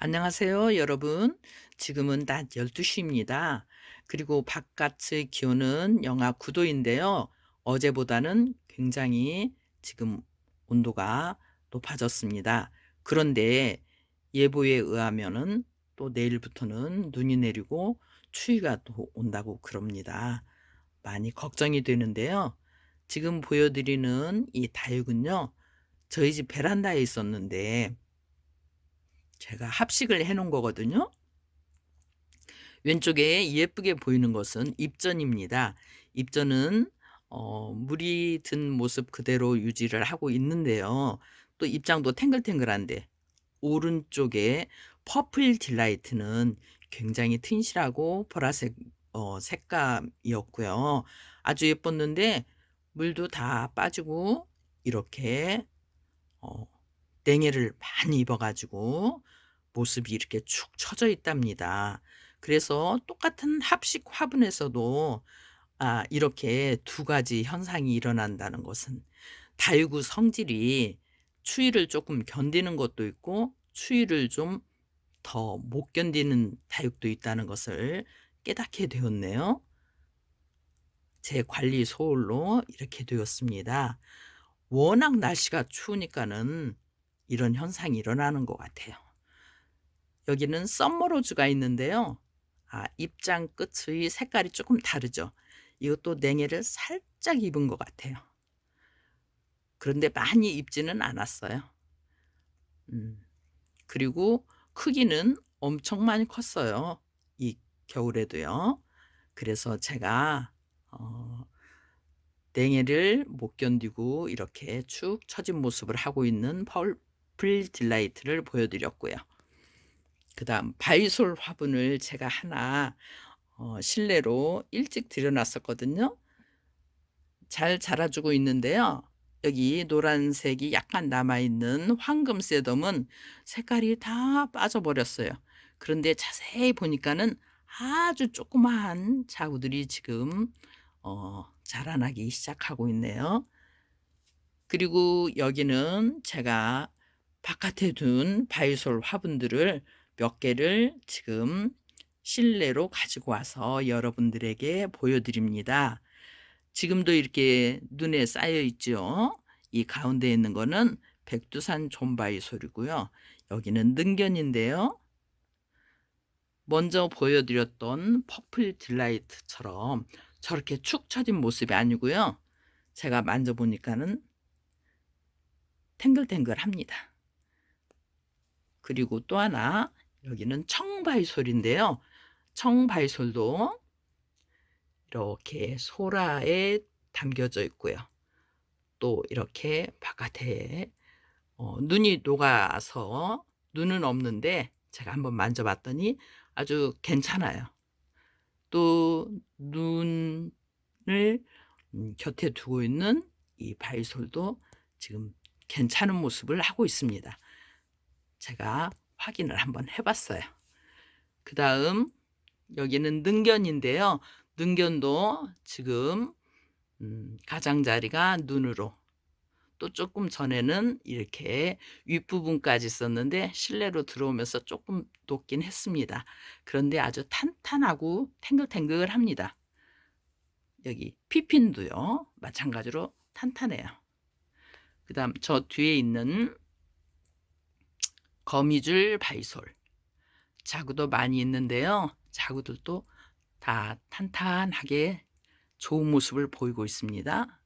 안녕하세요, 여러분. 지금은 낮 12시입니다. 그리고 바깥의 기온은 영하 9도인데요. 어제보다는 굉장히 지금 온도가 높아졌습니다. 그런데 예보에 의하면은 또 내일부터는 눈이 내리고 추위가 또 온다고 그럽니다. 많이 걱정이 되는데요. 지금 보여드리는 이 다육은요, 저희 집 베란다에 있었는데, 제가 합식을 해 놓은 거거든요. 왼쪽에 예쁘게 보이는 것은 입전입니다. 입전은 어 물이 든 모습 그대로 유지를 하고 있는데요. 또 입장도 탱글탱글한데 오른쪽에 퍼플 딜라이트는 굉장히 튼실하고 보라색 어 색감이었고요. 아주 예뻤는데 물도 다 빠지고 이렇게 어 냉해를 많이 입어 가지고 모습이 이렇게 축 처져 있답니다. 그래서 똑같은 합식 화분에서도 아 이렇게 두 가지 현상이 일어난다는 것은 다육의 성질이 추위를 조금 견디는 것도 있고 추위를 좀 더 못 견디는 다육도 있다는 것을 깨닫게 되었네요. 제 관리 소홀로 이렇게 되었습니다. 워낙 날씨가 추우니까는 이런 현상이 일어나는 것 같아요. 여기는 썸머로즈가 있는데요. 아, 입장 끝의 색깔이 조금 다르죠. 이것도 냉해를 살짝 입은 것 같아요. 그런데 많이 입지는 않았어요. 음, 그리고 크기는 엄청 많이 컸어요. 이 겨울에도요. 그래서 제가 어, 냉해를 못 견디고 이렇게 축 처진 모습을 하고 있는 퍼플 딜라이트를 보여드렸고요. 그 다음 바이솔 화분을 제가 하나 어, 실내로 일찍 들여놨었거든요. 잘 자라주고 있는데요. 여기 노란색이 약간 남아있는 황금 셋덤은 색깔이 다 빠져버렸어요. 그런데 자세히 보니까는 아주 조그마한 자구들이 지금 어, 자라나기 시작하고 있네요. 그리고 여기는 제가 바깥에 둔 바이솔 화분들을 몇 개를 지금 실내로 가지고 와서 여러분들에게 보여드립니다. 지금도 이렇게 눈에 쌓여 있죠. 이 가운데 있는 거는 백두산 존바이솔이고요. 여기는 능견인데요. 먼저 보여드렸던 퍼플 딜라이트처럼 저렇게 축 처진 모습이 아니고요. 제가 만져보니까는 탱글탱글합니다. 그리고 또 하나 여기는 청바이솔인데요. 청바이솔도 이렇게 소라에 담겨져 있고요. 또 이렇게 바깥에 어, 눈이 녹아서 눈은 없는데 제가 한번 만져봤더니 아주 괜찮아요. 또 눈을 음, 곁에 두고 있는 이 바이솔도 지금 괜찮은 모습을 하고 있습니다. 제가 확인을 한번 해봤어요. 그 다음 여기는 능견인데요. 능견도 지금 음, 가장자리가 눈으로 또 조금 전에는 이렇게 윗부분까지 썼는데 실내로 들어오면서 조금 녹긴 했습니다. 그런데 아주 탄탄하고 탱글탱글합니다. 여기 피핀도요. 마찬가지로 탄탄해요. 그 다음 저 뒤에 있는 거미줄 바이솔 자구도 많이 있는데요. 자구들도 다 탄탄하게 좋은 모습을 보이고 있습니다.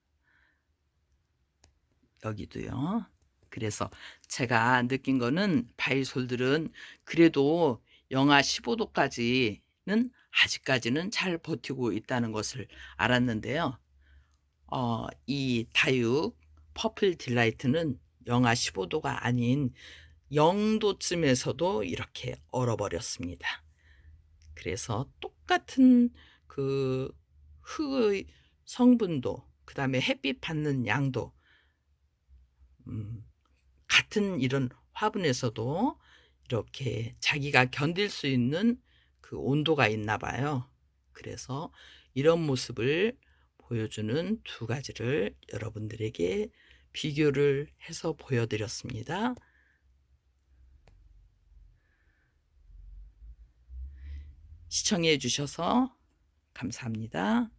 여기도요. 그래서 제가 느낀 거는 바이솔들은 그래도 영하 15도까지는 아직까지는 잘 버티고 있다는 것을 알았는데요. 어, 이 다육 퍼플 딜라이트는 영하 15도가 아닌 0도쯤에서도 이렇게 얼어버렸습니다. 그래서 똑같은 그 흙의 성분도 그 다음에 햇빛 받는 양도 음, 같은 이런 화분에서도 이렇게 자기가 견딜 수 있는 그 온도가 있나 봐요. 그래서 이런 모습을 보여주는 두 가지를 여러분들에게 비교를 해서 보여드렸습니다. 시청해 주셔서 감사합니다.